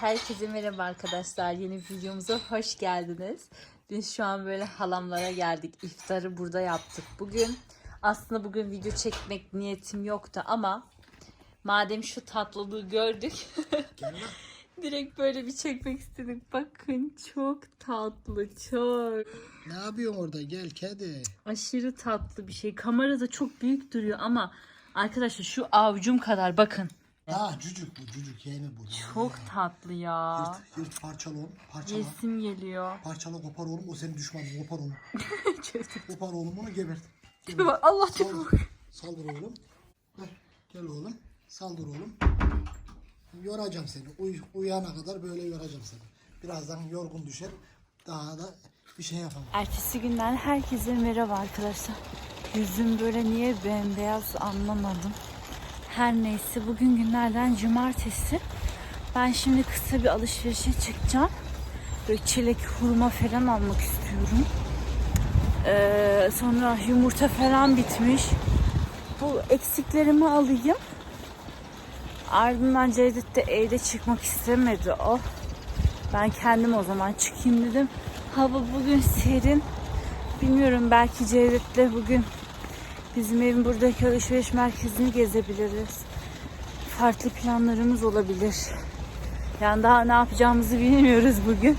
herkese merhaba arkadaşlar. Yeni bir videomuza hoş geldiniz. Biz şu an böyle halamlara geldik. İftarı burada yaptık. Bugün aslında bugün video çekmek niyetim yoktu ama madem şu tatlılığı gördük direkt böyle bir çekmek istedik. Bakın çok tatlı, çok Ne yapıyorsun orada? Gel kedi. aşırı tatlı bir şey. Kamerada çok büyük duruyor ama arkadaşlar şu avucum kadar bakın. Ha cücük bu cücük yenir bu. Çok tatlı ya. Yırt, yırt parçala oğlum. Parçala. Yesim geliyor. Parçala kopar oğlum. O senin düşmanın. Kopar onu. kopar oğlum onu gebert. Allah Saldır. Saldır oğlum. Gel, gel oğlum. Saldır oğlum. Yoracağım seni. Uy, uyuyana kadar böyle yoracağım seni. Birazdan yorgun düşer. Daha da bir şey yapamam. Ertesi günden herkese merhaba arkadaşlar. Yüzüm böyle niye bembeyaz anlamadım. Her neyse bugün günlerden cumartesi. Ben şimdi kısa bir alışverişe çıkacağım. Böyle çilek hurma falan almak istiyorum. Ee, sonra yumurta falan bitmiş. Bu eksiklerimi alayım. Ardından Cevdet de evde çıkmak istemedi o. Ben kendim o zaman çıkayım dedim. Hava bugün serin. Bilmiyorum belki Cevdet'le bugün bizim evin buradaki alışveriş merkezini gezebiliriz. Farklı planlarımız olabilir. Yani daha ne yapacağımızı bilmiyoruz bugün.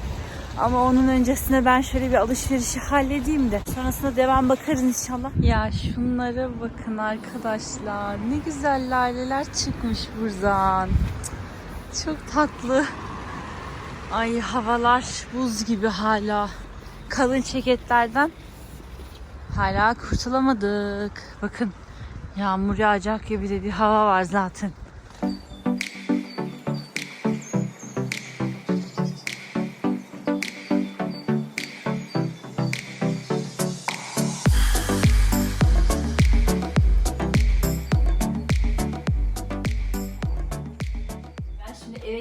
Ama onun öncesinde ben şöyle bir alışverişi halledeyim de. Sonrasında devam bakarız inşallah. Ya şunlara bakın arkadaşlar. Ne güzel laleler çıkmış buradan. Çok tatlı. Ay havalar buz gibi hala. Kalın ceketlerden hala kurtulamadık. Bakın yağmur yağacak gibi de bir hava var zaten.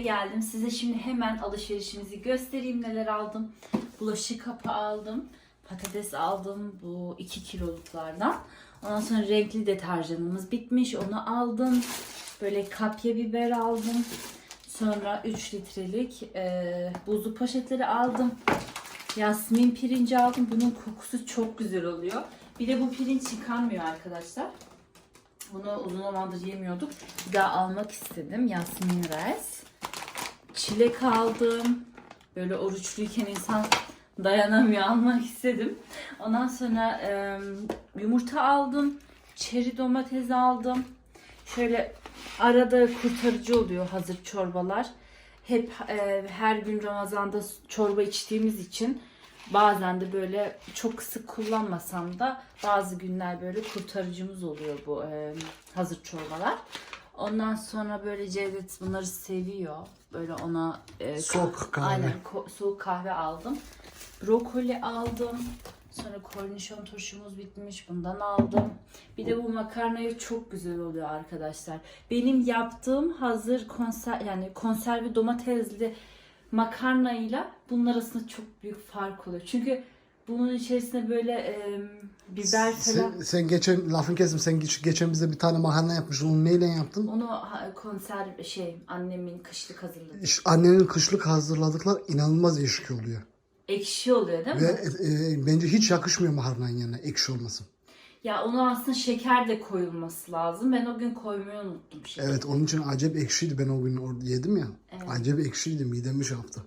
Geldim. Size şimdi hemen alışverişimizi göstereyim neler aldım. Bulaşık kapı aldım. Patates aldım bu 2 kiloluklardan. Ondan sonra renkli deterjanımız bitmiş. Onu aldım. Böyle kapya biber aldım. Sonra 3 litrelik e, buzlu poşetleri aldım. Yasmin pirinci aldım. Bunun kokusu çok güzel oluyor. Bir de bu pirinç yıkanmıyor arkadaşlar. Bunu uzun zamandır yemiyorduk. Bir daha almak istedim. Yasmin Rice. Çilek aldım. Böyle oruçluyken insan dayanamıyor almak istedim. Ondan sonra e, yumurta aldım. Çeri domates aldım. Şöyle arada kurtarıcı oluyor hazır çorbalar. Hep e, her gün Ramazan'da çorba içtiğimiz için bazen de böyle çok sık kullanmasam da bazı günler böyle kurtarıcımız oluyor bu e, hazır çorbalar. Ondan sonra böyle Cevdet bunları seviyor. Böyle ona e, Soğuk kahve. Aynen ko- soğuk kahve aldım. Brokoli aldım. Sonra kornişon turşumuz bitmiş. Bundan aldım. Bir de bu makarnayı çok güzel oluyor arkadaşlar. Benim yaptığım hazır konser yani konserve domatesli makarnayla bunun arasında çok büyük fark oluyor. Çünkü bunun içerisinde böyle e, biber falan Sen, sen geçen lafın kesim sen geç- geçen bize bir tane makarna yapmıştın. Onu neyle yaptın? onu konserve şey annemin kışlık hazırladı. Annenin kışlık hazırladıklar inanılmaz eşki oluyor. Ekşi oluyor değil mi? Ve e, e, bence hiç yakışmıyor makarnanın yanına ekşi olması. Ya ona aslında şeker de koyulması lazım. Ben o gün koymayı unuttum şeker. Evet onun için acayip ekşiydi ben o gün orada yedim ya. Acayip ekşiydi midemi şey yaptı.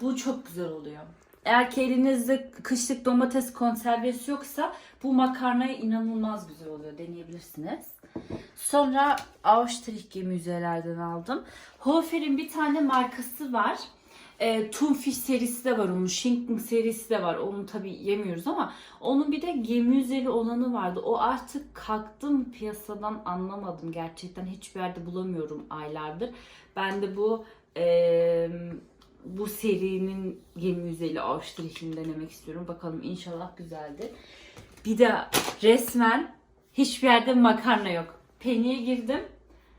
Bu çok güzel oluyor. Eğer ki elinizde kışlık domates konservesi yoksa bu makarnaya inanılmaz güzel oluyor. Deneyebilirsiniz. Sonra Austrich müzelerden aldım. Hofer'in bir tane markası var. E, Tunfish serisi de var onun. Schinken serisi de var. Onu tabi yemiyoruz ama onun bir de gemüzeli olanı vardı. O artık kalktı mı piyasadan anlamadım gerçekten. Hiçbir yerde bulamıyorum aylardır. Ben de bu e, bu serinin gemüzeli Austrich'ini denemek istiyorum. Bakalım inşallah güzeldir. Bir de resmen hiçbir yerde makarna yok. Penny'e girdim.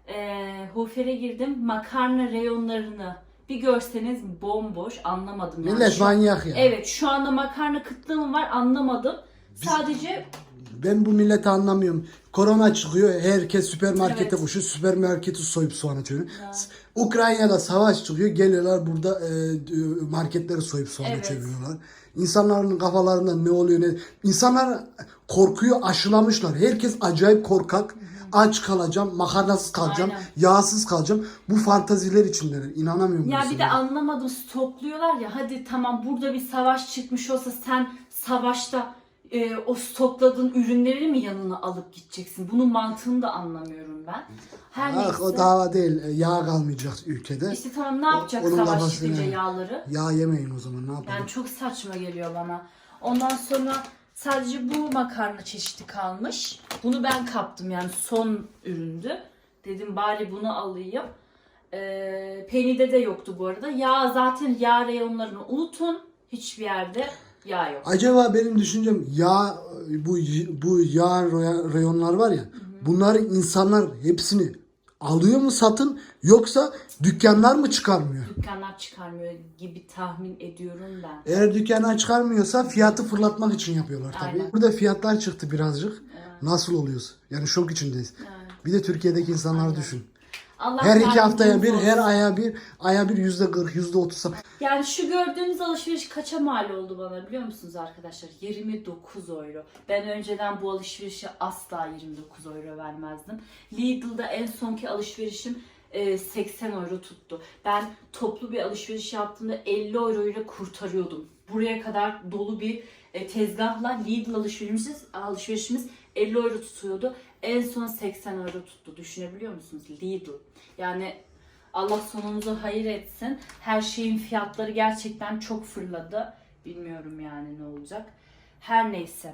E, Hofer'e girdim. Makarna reyonlarını bir görseniz bomboş anlamadım yani. Millet Şu- manyak ya. Evet şu anda makarna kıtlığı mı var anlamadım. Sadece Ben bu milleti anlamıyorum. Korona çıkıyor, herkes süpermarkete Evet. koşuyor, süpermarketi soyup soğan atıyor. Ukrayna'da savaş çıkıyor, geliyorlar burada e, marketleri soyup soğan Evet. çeviriyorlar. İnsanların kafalarında ne oluyor ne... İnsanlar korkuyu aşılamışlar. Herkes acayip korkak. Aç kalacağım, makarnasız kalacağım, Aynen. yağsız kalacağım. Bu fantaziler içindeler. İnanamıyorum. Ya bir de anlamadım stokluyorlar ya hadi tamam burada bir savaş çıkmış olsa sen savaşta e, o stokladığın ürünleri mi yanına alıp gideceksin? Bunun mantığını da anlamıyorum ben. Her Bak neyse. o dava değil. e, Yağ kalmayacak ülkede. İşte tamam ne yapacak onun savaş çıkınca yağları? Yağ yemeyin o zaman ne yapalım. Yani çok saçma geliyor bana. Ondan sonra sadece bu makarna çeşidi kalmış. Bunu ben kaptım yani son üründü. Dedim bari bunu alayım. Ee, peynirde de yoktu bu arada. Yağ zaten yağ reyonlarını unutun. Hiçbir yerde yağ yok. Acaba benim düşüncem yağ bu bu yağ reyonlar var ya bunları insanlar hepsini alıyor mu satın yoksa dükkanlar mı çıkarmıyor? Dükkanlar çıkarmıyor gibi tahmin ediyorum ben. Eğer dükkanlar çıkarmıyorsa fiyatı fırlatmak için yapıyorlar tabii. Aynen. Burada fiyatlar çıktı birazcık. Nasıl oluyoruz? Yani şok içindeyiz. Bir de Türkiye'deki insanları düşün. Allah Her iki haftaya bir, her aya bir, aya bir yüzde kırk, yüzde otuz. Yani şu gördüğünüz alışveriş kaça mal oldu bana biliyor musunuz arkadaşlar? 29 euro. Ben önceden bu alışverişe asla 29 euro vermezdim. Lidl'da en sonki alışverişim e, 80 euro tuttu. Ben toplu bir alışveriş yaptığımda 50 euro ile kurtarıyordum. Buraya kadar dolu bir e, tezgahla Lidl alışverişimiz, alışverişimiz 50 euro tutuyordu. En son 80 euro tuttu. Düşünebiliyor musunuz? Lidl. Yani Allah sonumuzu hayır etsin. Her şeyin fiyatları gerçekten çok fırladı. Bilmiyorum yani ne olacak. Her neyse.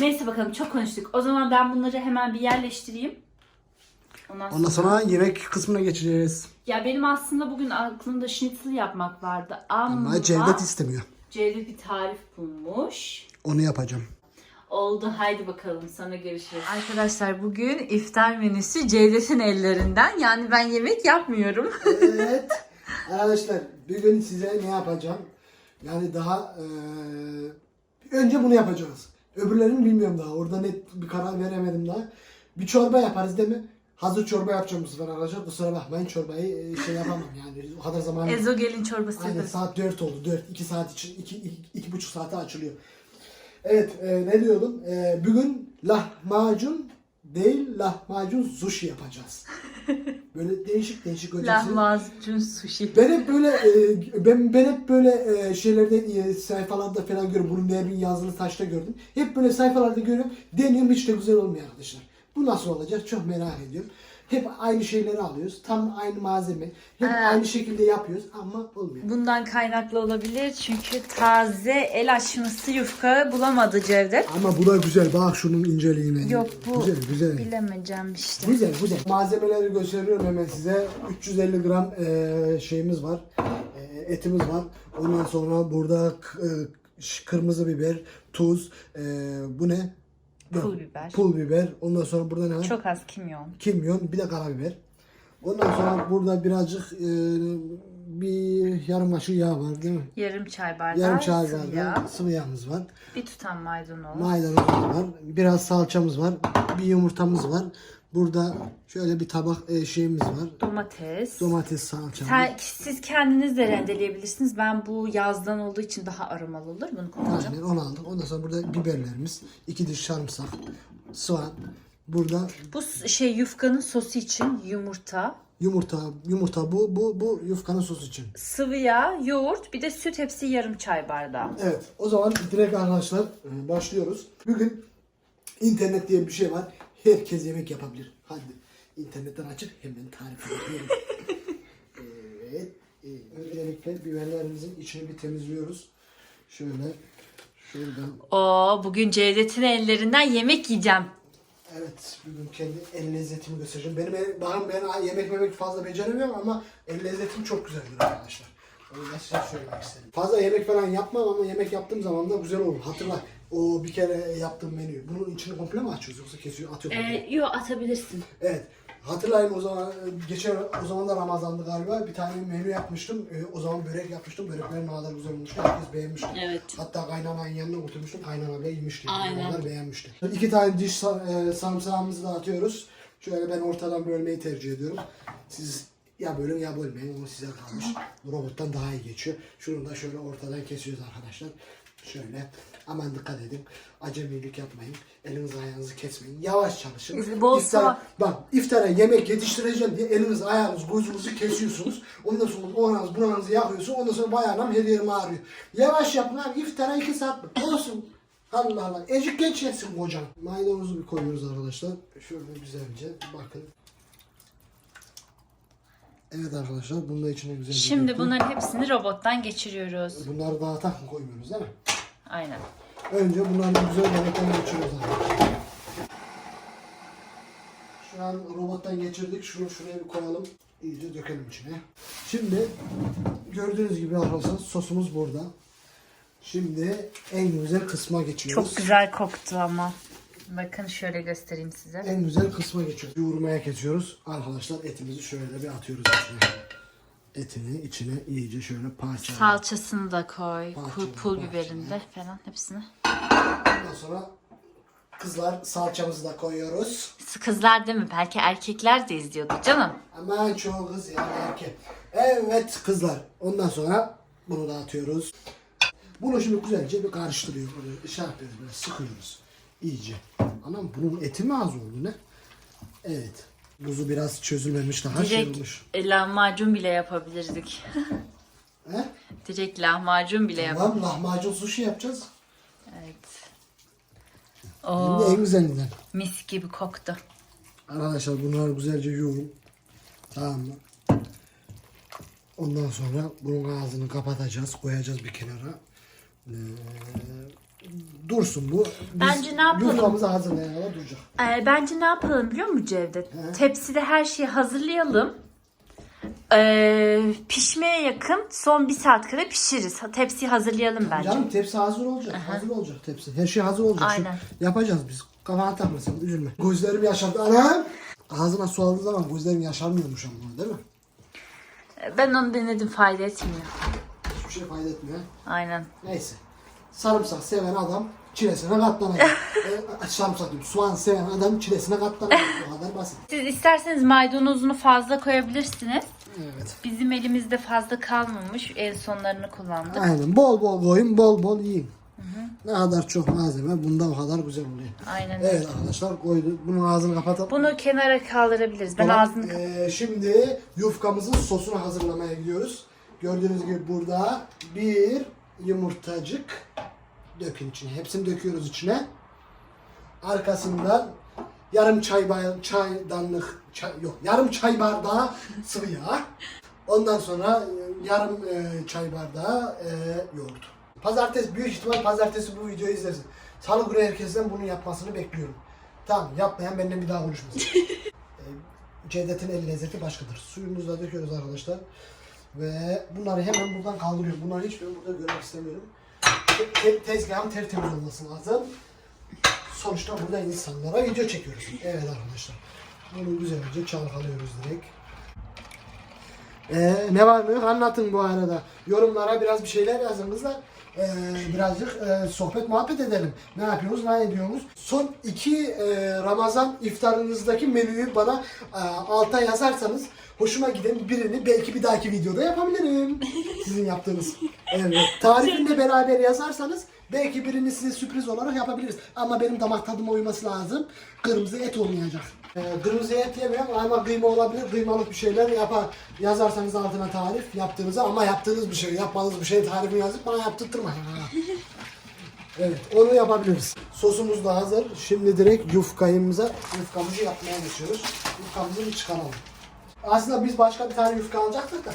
Neyse bakalım çok konuştuk. O zaman ben bunları hemen bir yerleştireyim. Ondan sonra... Ondan sonra yemek kısmına geçeceğiz. Ya benim aslında bugün aklımda schnitzel yapmak vardı ama, Ama Cevdet istemiyor. Cevdet bir tarif bulmuş. Onu yapacağım. Oldu haydi bakalım sonra görüşürüz. Arkadaşlar bugün iftar menüsü Cevdet'in ellerinden. Yani ben yemek yapmıyorum. Evet. Arkadaşlar bugün size ne yapacağım? Yani daha eee, önce bunu yapacağız. Öbürlerini bilmiyorum daha. Orada net bir karar veremedim daha. Bir çorba yaparız değil mi? Hazır çorba yapacağım bu sefer arkadaşlar. Kusura bakmayın çorbayı e, şey yapamam yani. O kadar zaman Ezogelin çorbası Aynen saat 4 oldu. 4 2 saat için 2 iki, buçuk saate açılıyor. Evet e, ne diyordum? E, bugün lahmacun değil lahmacun sushi yapacağız. Böyle değişik değişik ötesi. Lahmacun sushi. Ben hep böyle e, ben ben hep böyle e, şeylerde e, sayfalarda falan görüyorum. Bunu Nermin yazılı taşta gördüm. Hep böyle sayfalarda görüyorum. Deniyorum hiç de güzel olmuyor arkadaşlar. Bu nasıl olacak çok merak ediyorum. Hep aynı şeyleri alıyoruz. Tam aynı malzeme. Hep aynı şekilde yapıyoruz ama olmuyor. Bundan kaynaklı olabilir çünkü taze el açması yufka bulamadı Cevdet. Ama bu da güzel. Bak şunun inceliğine. Yok bu Güzel güzel. bilemeyeceğim işte. Güzel güzel. Malzemeleri gösteriyorum hemen size. 350 gram e, şeyimiz var. E, etimiz var. Ondan sonra burada k- e, ş- kırmızı biber, tuz. e, bu ne? Pul biber. Pul biber. Ondan sonra burada ne var? Çok az kimyon. Kimyon, bir de karabiber. Ondan sonra burada birazcık e, bir yarım kaşık yağ var değil mi? Yarım çay bardağı Yarım çay sıvı bardağı yağ. sıvı yağımız var. Bir tutam maydanoz. Maydanozumuz var. Biraz salçamız var. Bir yumurtamız var. Burada şöyle bir tabak e, şeyimiz var. domates. Domates salçamız. Sen, siz kendiniz de rendeleyebilirsiniz. Ben bu yazdan olduğu için daha aromalı olur. Bunu kullanacağım. Aynen onu aldık. Ondan sonra burada biberlerimiz. iki diş sarımsak. Soğan. Burada Bu şey yufkanın sosu için yumurta, yumurta. Yumurta bu. Bu, bu yufkanın sosu için. sıvı yağ, yoğurt, bir de süt hepsi yarım çay bardağı. Evet. O zaman direkt arkadaşlar e, başlıyoruz. Bugün internet diye bir şey var. Herkes yemek yapabilir. Hadi internetten açıp hemen tarif ediyorum. evet. e, Öncelikle biberlerimizin içini bir temizliyoruz. Şöyle şuradan Oo, bugün Cevdet'in ellerinden yemek yiyeceğim. Evet, bugün kendi el lezzetimi göstereceğim. Benim el, bakın ben yemek yemek fazla beceremiyorum ama el lezzetim çok güzeldir arkadaşlar. Onu da size söylemek istedim. Fazla yemek falan yapmam ama yemek yaptığım zaman da güzel olur. Hatırla, o bir kere yaptığım menü. Bunun içini komple mi açıyoruz yoksa kesiyor, atıyor mu? Ee, yo atabilirsin. Evet, Hatırlayın o zaman geçen o zaman da Ramazan'dı galiba. Bir tane menü yapmıştım. Ee, o zaman börek yapmıştım. Böreklerin ne kadar güzel olmuştu. Herkes beğenmişti. Evet. Hatta kaynananın yanına götürmüştüm. Kaynana bile yemişti. Aynen. Onlar beğenmişti. İki tane diş e, sarımsağımızı da atıyoruz. Şöyle ben ortadan bölmeyi tercih ediyorum. Siz ya bölün ya bölmeyin. O size kalmış. Robottan daha iyi geçiyor. Şunu da şöyle ortadan kesiyoruz arkadaşlar. Şöyle. Aman dikkat edin. Acemilik yapmayın. Elinizi ayağınızı kesmeyin. Yavaş çalışın. Bol İftar- su- Bak iftara yemek yetiştireceğim diye eliniz ayağınız gözünüzü kesiyorsunuz. Ondan sonra oranız buranızı yakıyorsun. Ondan sonra bayanım her yerim ağrıyor. Yavaş yapın abi iftara iki saat mi? Olsun. Allah Allah. Ecik geç yesin kocam. Maydanozu bir koyuyoruz arkadaşlar. Şöyle güzelce bakın. Evet arkadaşlar bunun da içine güzelce Şimdi bunların hepsini robottan geçiriyoruz. Bunları dağıtak mı koymuyoruz değil mi? Aynen. Önce bunları güzel robottan geçiriyoruz arkadaşlar. Şu an robottan geçirdik. Şunu şuraya bir koyalım. İyice dökelim içine. Şimdi gördüğünüz gibi arkadaşlar sosumuz burada. Şimdi en güzel kısma geçiyoruz. Çok güzel koktu ama. Bakın şöyle göstereyim size. En güzel kısma geçiyoruz. Yoğurmaya geçiyoruz. Arkadaşlar etimizi şöyle bir atıyoruz içine. Etini içine iyice şöyle parça. Salçasını da koy. Parça, Pul, biberini de falan hepsini. Ondan sonra kızlar salçamızı da koyuyoruz. Kızlar değil mi? Belki erkekler de izliyordu canım. Aman çoğu kız yani erkek. Evet kızlar. Ondan sonra bunu da atıyoruz. Bunu şimdi güzelce bir karıştırıyoruz. Böyle şey yapıyoruz böyle sıkıyoruz. İyice. Anam bunun eti mi az oldu ne? Evet. Buzu biraz çözülmemiş daha şey Direkt olmuş. e, lahmacun bile yapabilirdik. He? Direkt lahmacun bile yap. Tamam lahmacun sushi yapacağız. Evet. Hem Oo, de en güzelinden. mis gibi koktu. Arkadaşlar bunları güzelce yoğurun. Tamam mı? Ondan sonra bunun ağzını kapatacağız. Koyacağız bir kenara. Ee, dursun bu. Biz Bence ne yapalım? Yufkamızı hazırlayana duracak. Ee, bence ne yapalım biliyor musun Cevdet? Tepside her şeyi hazırlayalım. Ee, pişmeye yakın son bir saat kadar pişiririz. Tepsiyi hazırlayalım bence. Canım tepsi hazır olacak. Hazır olacak tepsi. Her şey hazır olacak. Aynen. yapacağız biz. Kafana takma sen üzülme. Gözlerim yaşardı. Anam! Ağzına su aldığı zaman gözlerim yaşarmıyormuş ama değil mi? Ben onu denedim fayda etmiyor. Hiçbir şey fayda etmiyor. Aynen. Neyse. Sarımsak seven adam çilesine katlanacak. e, sarımsak diyorum. Soğan seven adam çilesine katlanacak. Bu kadar basit. Siz isterseniz maydanozunu fazla koyabilirsiniz. Evet. Bizim elimizde fazla kalmamış. En sonlarını kullandık. Aynen. Bol bol koyun, bol bol yiyin. Ne kadar çok malzeme bunda o kadar güzel oluyor. Aynen öyle. Evet arkadaşlar koydu. Bunun ağzını kapatalım. Bunu kenara kaldırabiliriz. Ben Tamam, ağzını ee, şimdi yufkamızın sosunu hazırlamaya gidiyoruz. Gördüğünüz gibi burada bir yumurtacık dökün içine. Hepsini döküyoruz içine. Arkasından yarım çay çaydanlık çay, yok yarım çay bardağı sıvı yağ. Ondan sonra e, yarım e, çay bardağı e, yoğurt. Pazartesi büyük ihtimal pazartesi bu videoyu izlersin. Salı günü herkesten bunu yapmasını bekliyorum. Tamam yapmayan benden bir daha konuşmasın. E, Cevdet'in el lezzeti başkadır. Suyumuzu da döküyoruz arkadaşlar. Ve bunları hemen buradan kaldırıyorum. Bunları hiçbirini burada görmek istemiyorum. Te- te- tezgahım tertemiz olması lazım. Sonuçta burada insanlara video çekiyoruz. Evet arkadaşlar. Bunu güzelce çalkalıyoruz direkt. Ee, ne var yok anlatın bu arada. Yorumlara biraz bir şeyler yazın kızlar. Ee, birazcık e, sohbet muhabbet edelim. Ne yapıyorsunuz, ne ediyorsunuz? Son iki e, Ramazan iftarınızdaki menüyü bana e, alta yazarsanız hoşuma giden birini belki bir dahaki videoda yapabilirim. Sizin yaptığınız. Evet. Tarifini de beraber yazarsanız belki birini size sürpriz olarak yapabiliriz. Ama benim damak tadıma uyması lazım. Kırmızı et olmayacak. Ee, kırmızı et yemiyorum ama kıyma olabilir. Kıymalık bir şeyler yapar. Yazarsanız altına tarif yaptığınızı ama yaptığınız bir şey, yapmadığınız bir şey tarifini yazıp bana yaptırtmayın. Evet, onu yapabiliriz. Sosumuz da hazır. Şimdi direkt yufkayımıza, yufkamızı yapmaya geçiyoruz. Yufkamızı bir çıkaralım. Aslında biz başka bir tane yufka alacaktık da.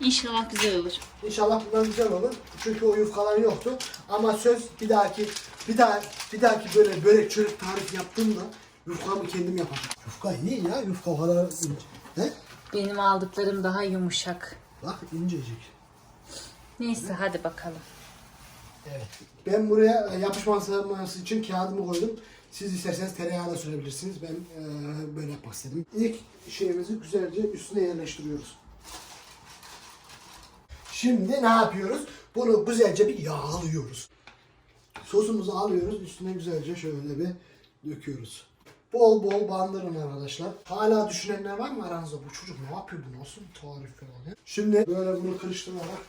İnşallah güzel olur. İnşallah bunlar güzel olur. Çünkü o yufkalar yoktu. Ama söz bir dahaki bir daha bir dahaki böyle börek çörek tarif yaptığımda yufkamı kendim yapacağım. Yufka iyi ya. Yufka o kadar ince. He? Benim aldıklarım daha yumuşak. Bak incecik. Neyse hadi bakalım. Evet. Ben buraya e, yapışmaması için kağıdımı koydum. Siz isterseniz tereyağı da sürebilirsiniz. Ben e, böyle yapmak istedim. İlk şeyimizi güzelce üstüne yerleştiriyoruz. Şimdi ne yapıyoruz? Bunu güzelce bir yağlıyoruz. Sosumuzu alıyoruz. Üstüne güzelce şöyle bir döküyoruz. Bol bol bandırın arkadaşlar. Hala düşünenler var mı aranızda? Bu çocuk ne yapıyor? Bu nasıl bir tarif falan ya? Şimdi böyle bunu karıştırarak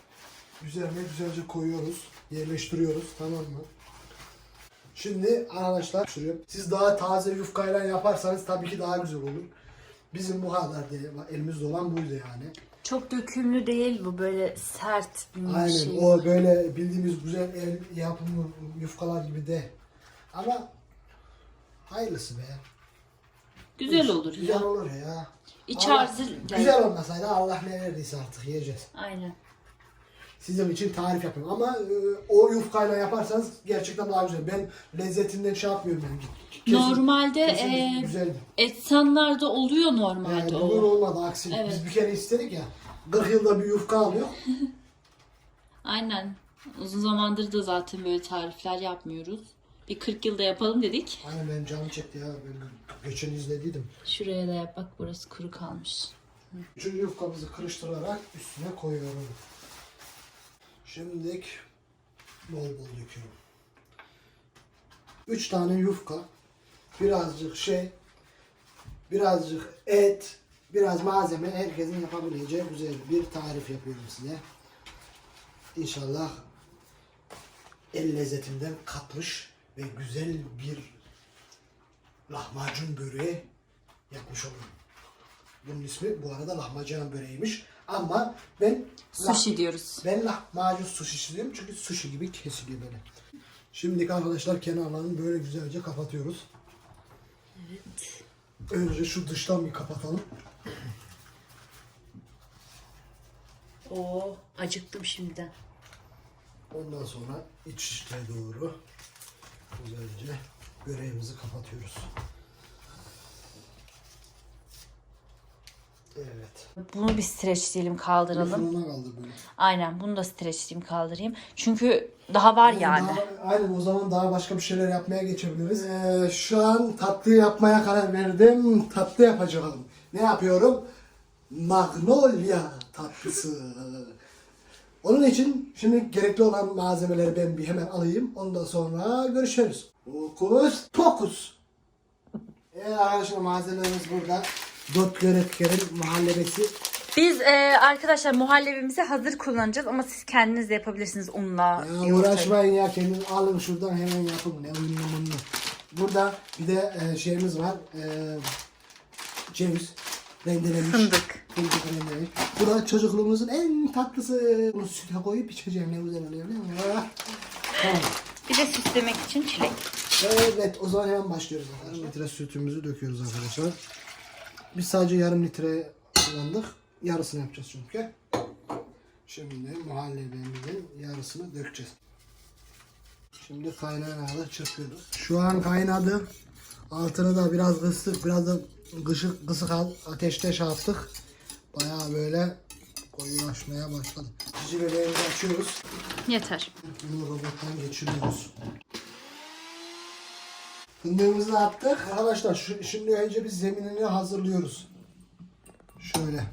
üzerine güzelce koyuyoruz. Yerleştiriyoruz. Tamam mı? Şimdi arkadaşlar sürüyorum. Siz daha taze yufkayla yaparsanız tabii ki daha güzel olur. Bizim bu kadar değil. Elimizde olan buydu yani. Çok dökümlü değil bu böyle sert bir Aynen şey. o böyle bildiğimiz güzel el yapımı yufkalar gibi de. Ama hayırlısı be. Güzel olur Güzel ya. olur ya. İç Allah- harcı Güzel olmasaydı Allah ne verdiyse artık yiyeceğiz. Aynen. Sizin için tarif yapıyorum ama e, o yufkayla yaparsanız gerçekten daha güzel. Ben lezzetinden şey yapmıyorum ben. Kesin- Normalde kesin e, güzeldi. etsanlarda oluyor normalde Yani bugün o. olmadı aksi. Evet. Biz bir kere istedik ya. 40 yılda bir yufka alıyor. Aynen. Uzun zamandır da zaten böyle tarifler yapmıyoruz. Bir 40 yılda yapalım dedik. Aynen benim canım çekti ya. Ben geçen izlediydim. Şuraya da yap bak burası kuru kalmış. Üçüncü yufkamızı kırıştırarak üstüne koyuyorum. Şimdilik bol bol döküyorum. Üç tane yufka, birazcık şey, birazcık et, biraz malzeme herkesin yapabileceği güzel bir tarif yapıyorum size. İnşallah el lezzetimden katmış ve güzel bir lahmacun böreği yapmış olurum. Bunun ismi bu arada lahmacun böreğiymiş. Ama ben Sushi diyoruz. ben lahmacun sushi diyorum çünkü sushi gibi kesiliyor böyle. Şimdi arkadaşlar kenarlarını böyle güzelce kapatıyoruz. Evet. Önce şu dıştan bir kapatalım. Oo, acıktım şimdiden. Ondan sonra içe doğru güzelce böreğimizi kapatıyoruz. Evet. Bunu bir streçleyelim kaldıralım. Fırına kaldı böyle. Aynen bunu da streçleyeyim kaldırayım. Çünkü daha var yani. Daha- aynen o zaman daha başka bir şeyler yapmaya geçebiliriz. Ee, şu an tatlı yapmaya karar verdim. Tatlı yapacağım. Ne yapıyorum? Magnolia tatlısı. Onun için şimdi gerekli olan malzemeleri ben bir hemen alayım. Ondan sonra görüşürüz. Okus pokus. Evet arkadaşlar malzemelerimiz burada. Dört göreklerin mahallebesi. Biz e, arkadaşlar muhallebimizi hazır kullanacağız ama siz kendiniz de yapabilirsiniz unla. Ya uğraşmayın ya kendin alın şuradan hemen yapın ne bunlu. Burada bir de e, şeyimiz var. E, ceviz rendelenmiş. Fındık. Fındık rendelenmiş. Bu da çocukluğumuzun en tatlısı. Bunu süte koyup içeceğim ne güzel oluyor değil mi? Ah. Tamam. Bir de süslemek için çilek. Evet o zaman hemen başlıyoruz arkadaşlar. Yarım litre sütümüzü döküyoruz arkadaşlar. Biz sadece yarım litre kullandık. Yarısını yapacağız çünkü. Şimdi muhallebimizin yarısını dökeceğiz. Şimdi kaynayan ağda çırpıyoruz. Şu an kaynadı. Altını da biraz kıstık. Biraz da kısık, kısık al- ateşte şey yaptık. Bayağı böyle koyulaşmaya başladı. Cici bebeğimizi açıyoruz. Yeter. Bunu robottan geçiriyoruz. Fındığımızı da attık. Arkadaşlar şu, şimdi önce biz zeminini hazırlıyoruz. Şöyle.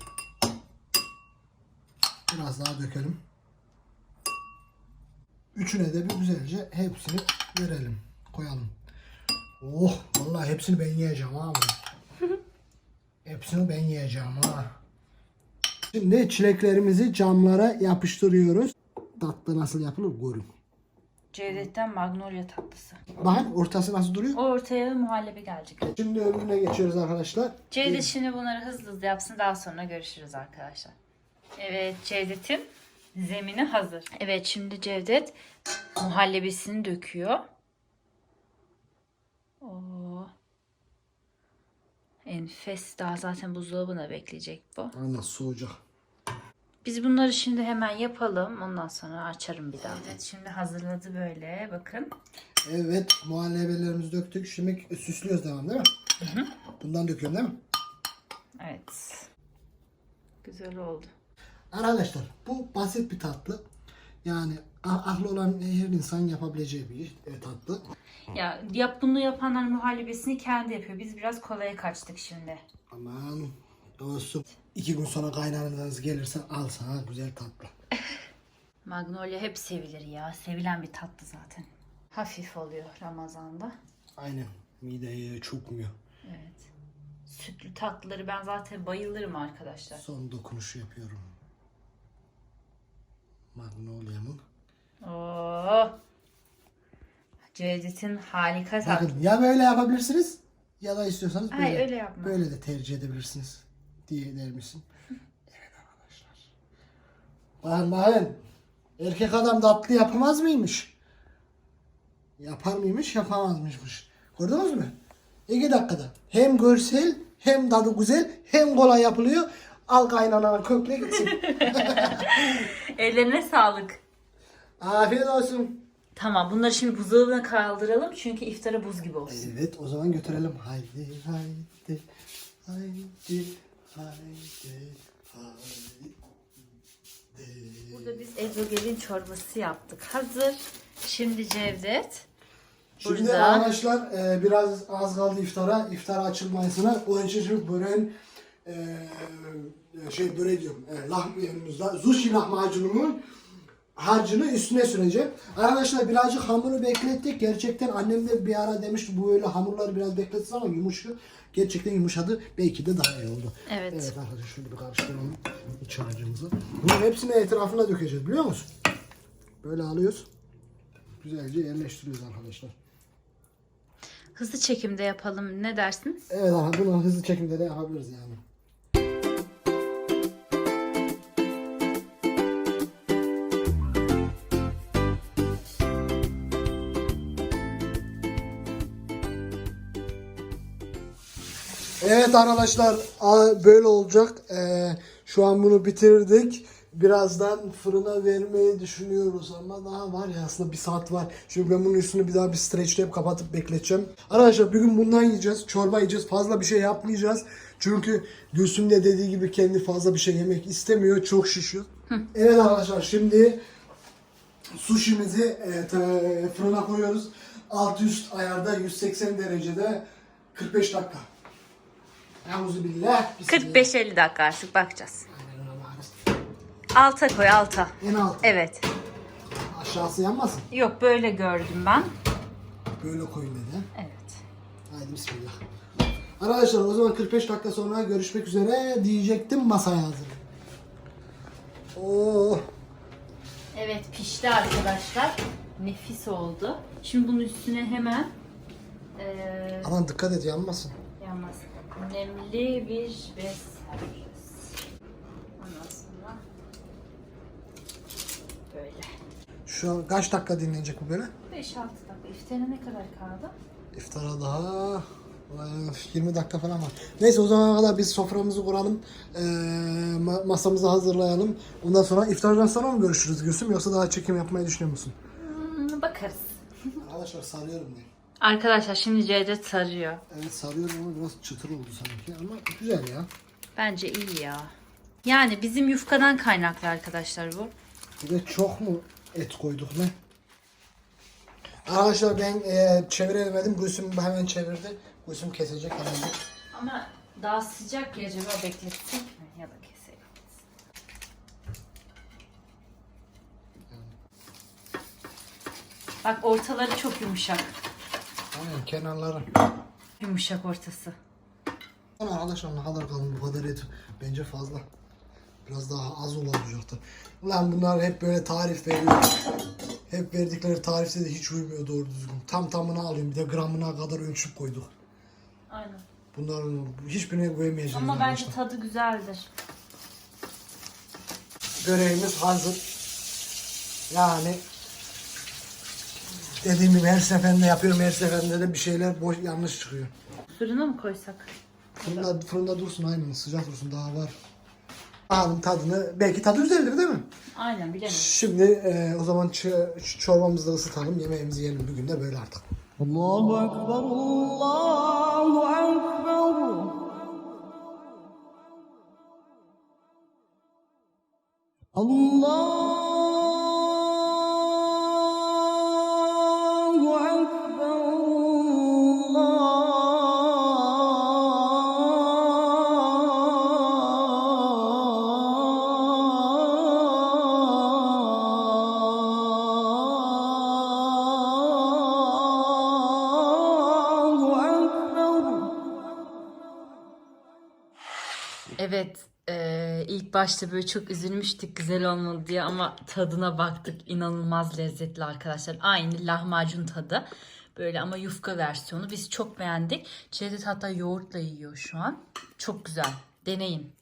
Biraz daha dökelim. Üçüne de bir güzelce hepsini verelim. Koyalım. Oh vallahi hepsini ben yiyeceğim abi. Hepsini ben yiyeceğim ha. Şimdi çileklerimizi camlara yapıştırıyoruz. Tatlı nasıl yapılır görün. Cevdet'ten Magnolia tatlısı. Bakın ortası nasıl duruyor? Ortaya muhallebi gelecek. Şimdi öbürüne geçiyoruz arkadaşlar. Cevdet şimdi bunları hızlı hızlı yapsın daha sonra görüşürüz arkadaşlar. Evet Cevdet'in zemini hazır. Evet şimdi Cevdet muhallebisini döküyor. Oo. Enfes daha zaten buzdolabına bekleyecek bu. Aynen soğuyacak. Biz bunları şimdi hemen yapalım. Ondan sonra açarım bir daha. Evet şimdi hazırladı böyle. Bakın. Evet muhallebelerimizi döktük. Şimdi süslüyoruz devam değil mi? Bundan döküyorum değil mi? Evet. Güzel oldu. Arkadaşlar bu basit bir tatlı. Yani aklı olan her insan yapabileceği bir e, tatlı. Ya yap bunu yapanlar muhallebisini kendi yapıyor. Biz biraz kolaya kaçtık şimdi. Aman olsun. İki gün sonra kaynananız gelirse al sana güzel tatlı. Magnolia hep sevilir ya. Sevilen bir tatlı zaten. Hafif oluyor Ramazan'da. Aynen. Mideye çökmüyor. Evet. Sütlü tatlıları ben zaten bayılırım arkadaşlar. Son dokunuşu yapıyorum. Magnolia'mın. Oo. Cevdet'in harika tatlı. Bakın ya böyle yapabilirsiniz ya da istiyorsanız böyle. Hayır, öyle yapma. Böyle de tercih edebilirsiniz diye der misin? Evet arkadaşlar. Bakın bakın. Erkek adam tatlı yapamaz mıymış? Yapar mıymış yapamazmışmış. Gördünüz mü? İki dakikada. Hem görsel hem tadı güzel hem kolay yapılıyor. Al kaynanana kökle gitsin. Ellerine sağlık. Afiyet olsun. Tamam bunları şimdi buzdolabına kaldıralım çünkü iftara buz gibi olsun. Evet o zaman götürelim. Haydi haydi haydi haydi haydi. Burada biz ezogelin çorbası yaptık. Hazır. Şimdi Cevdet. Şimdi Burada- arkadaşlar e, biraz az kaldı iftara. İftar açılmasına. Onun için şimdi böreğin e, şey börek diyorum. E, lah, zushi lahmacununun harcını üstüne süreceğim. Arkadaşlar birazcık hamuru beklettik. Gerçekten annem de bir ara demişti bu öyle hamurları biraz bekletsin ama yumuşuyor. Gerçekten yumuşadı. Belki de daha iyi oldu. Evet. Evet arkadaşlar şöyle bir karıştıralım iç harcımızı. Bunun hepsini etrafına dökeceğiz biliyor musun? Böyle alıyoruz. Güzelce yerleştiriyoruz arkadaşlar. Hızlı çekimde yapalım. Ne dersin? Evet abi bunu hızlı çekimde de yapabiliriz yani. Evet arkadaşlar böyle olacak. Ee, şu an bunu bitirdik. Birazdan fırına vermeyi düşünüyoruz ama daha var ya aslında bir saat var. Şimdi ben bunun üstünü bir daha bir streçleyip kapatıp bekleteceğim. Arkadaşlar bugün bundan yiyeceğiz. Çorba yiyeceğiz. Fazla bir şey yapmayacağız. Çünkü Gülsüm de dediği gibi kendi fazla bir şey yemek istemiyor. Çok şişiyor. Evet arkadaşlar şimdi Sushimizi e, te- fırına koyuyoruz. Alt üst ayarda 180 derecede 45 dakika. Euzubillah. bismillah. 45-50 dakika artık bakacağız. Alta koy alta. En alt. Evet. Aşağısı yanmasın. Yok böyle gördüm ben. Böyle koyun dedi. Evet. Haydi bismillah. Arkadaşlar o zaman 45 dakika sonra görüşmek üzere diyecektim masaya hazır. Oo. Evet pişti arkadaşlar. Nefis oldu. Şimdi bunun üstüne hemen eee Aman dikkat et yanmasın. Nemli bir bez serperiz. Ondan sonra böyle. Şu an kaç dakika dinlenecek bu böyle? 5-6 dakika. İftara ne kadar kaldı? İftara daha vay, 20 dakika falan var. Neyse o zamana kadar biz soframızı kuralım. Ma- masamızı hazırlayalım. Ondan sonra iftardan sonra mı görüşürüz Gülsüm yoksa daha çekim yapmayı düşünüyor musun? Hmm, bakarız. Arkadaşlar sarıyorum diye. Arkadaşlar şimdi Cevdet sarıyor. Evet sarıyorum ama biraz çıtır oldu sanki ama güzel ya. Bence iyi ya. Yani bizim yufkadan kaynaklı arkadaşlar bu. Bir de çok mu et koyduk ne? Arkadaşlar ben e, çeviremedim. Gülsüm hemen çevirdi. Gülsüm kesecek hemen. Ama daha sıcak ya acaba bekletsek mi ya da keselim. Bak ortaları çok yumuşak. Aynen kenarları. Yumuşak ortası. Ama arkadaşlar ne kadar kalın bu kadar et bence fazla. Biraz daha az olacaktı. Ulan bunlar hep böyle tarif veriyor. Hep verdikleri tarifte de hiç uymuyor doğru düzgün. Tam tamına alıyorum. Bir de gramına kadar ölçüp koyduk. Aynen. Bunların hiçbirine güvenmeyeceğiz Ama bence arkadaşlar. tadı güzeldir. Böreğimiz hazır. Yani Dediğim gibi her seferinde yapıyorum. Her seferinde de bir şeyler boş, yanlış çıkıyor. Fırına mı koysak? Fırında, fırında dursun aynen sıcak dursun daha var. Ağanın tadını belki tadı güzeldir değil mi? Aynen bilemem. Şimdi e, o zaman ç- ç- çorbamızı ısıtalım yemeğimizi yiyelim bugün de böyle artık. Allahu Ekber, Allahu Ekber. Allah Evet, eee, ilk başta böyle çok üzülmüştük güzel olmadı diye ama tadına baktık. inanılmaz lezzetli arkadaşlar. Aynı lahmacun tadı. Böyle ama yufka versiyonu. Biz çok beğendik. Cevdet hatta yoğurtla yiyor şu an. Çok güzel. Deneyin.